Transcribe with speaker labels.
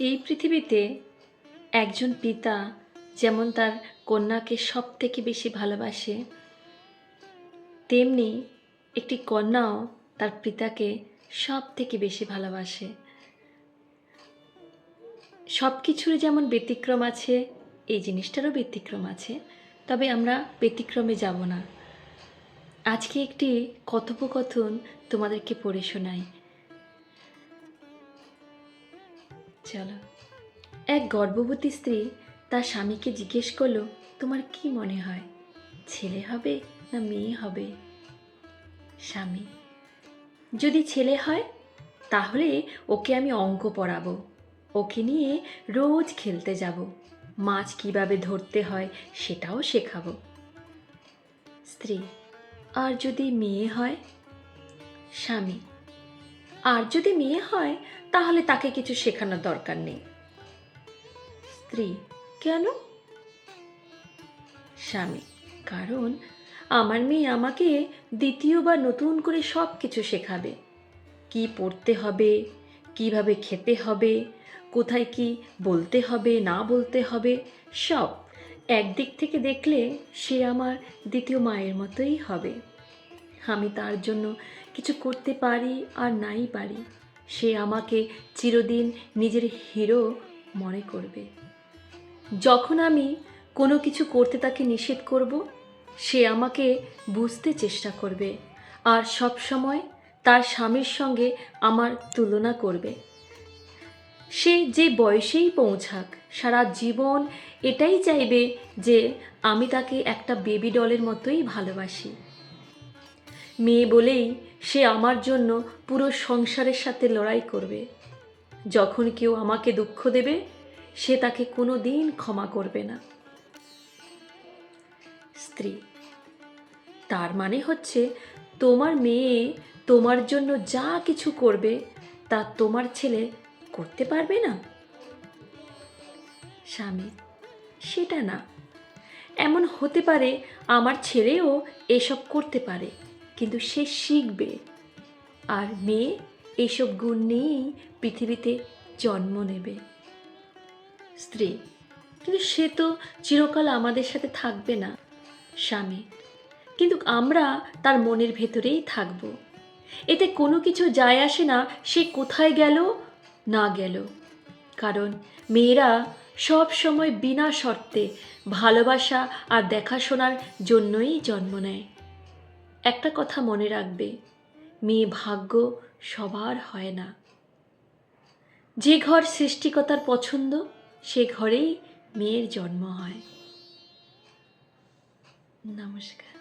Speaker 1: এই পৃথিবীতে একজন পিতা যেমন তার কন্যাকে সব থেকে বেশি ভালোবাসে, তেমনি একটি কন্যাও তার পিতাকে সব থেকে বেশি ভালোবাসে। সব কিছুর যেমন ব্যতিক্রম আছে, এই জিনিসটারও ব্যতিক্রম আছে, তবে আমরা ব্যতিক্রমে যাব না। আজকে একটি কথোপকথন তোমাদেরকে পড়ে শোনাই। চলো। এক গর্ভবতী স্ত্রী তার স্বামীকে জিজ্ঞেস করল, তোমার কি মনে হয়, ছেলে হবে না মেয়ে হবে? স্বামী, যদি ছেলে হয়, তাহলে ওকে আমি অঙ্ক পড়াবো। ওকে নিয়ে রোজ খেলতে যাব। মাছ কীভাবে ধরতে হয় সেটাও শেখাবো। স্ত্রী, আর যদি মেয়ে হয়? স্বামী আর যদি মেয়ে হয়, তাহলে তাকে কিছু শেখানোর দরকার নেই। স্ত্রী, কেন? স্বামী, কারণ আমার মেয়ে আমাকে দ্বিতীয়বার নতুন করে সব কিছু শেখাবে। কি পড়তে হবে, কীভাবে খেতে হবে, কোথায় কি বলতে হবে, না বলতে হবে, সব একদিক থেকে দেখলে সে আমার দ্বিতীয় মায়ের মতোই হবে। আমি তার জন্য কিছু করতে পারি আর নাই পারি। সে আমাকে চিরদিন নিজের হিরো মনে করবে। যখন আমি কোনো কিছু করতে তাকে নিষেধ করব, সে আমাকে বুঝতে চেষ্টা করবে আর সব সময় তার স্বামীর সঙ্গে আমার তুলনা করবে। সে যে বয়সেই পৌঁছাক, সারা জীবন এটাই চাইবে যে আমি তাকে একটা বেবি ডলের মতোই ভালোবাসি। মেয়ে বলেই সে আমার জন্য পুরো সংসারের সাথে লড়াই করবে। যখন কেউ আমাকে দুঃখ দেবে, সে তাকে কোনো দিন ক্ষমা করবে না। স্ত্রী, তার মানে হচ্ছে তোমার মেয়ে তোমার জন্য যা কিছু করবে, তা তোমার ছেলে করতে পারবে না? স্বামী, সেটা না। এমন হতে পারে আমার ছেলেও এসব করতে পারে। কিন্তু সে শিখবে। আর মেয়ে এইসব গুণ নিয়েই পৃথিবীতে জন্ম নেবে। স্ত্রী, কিন্তু সে তো চিরকাল আমাদের সাথে থাকবে না, স্বামী। কিন্তু আমরা তার মনের ভেতরেই থাকব। এতে কোনো কিছু যায় আসে না, সে কোথায় গেল, না গেল। কারণ মেয়েরা সব সময় বিনা শর্তে ভালোবাসা আর দেখাশোনার জন্যই জন্ম নেয়। একটা কথা মনে রাখবে, মেয়ে ভাগ্য সবার হয় না। যে ঘর সৃষ্টিকতার পছন্দ, সে ঘরেই মেয়ের জন্ম হয়। নমস্কার।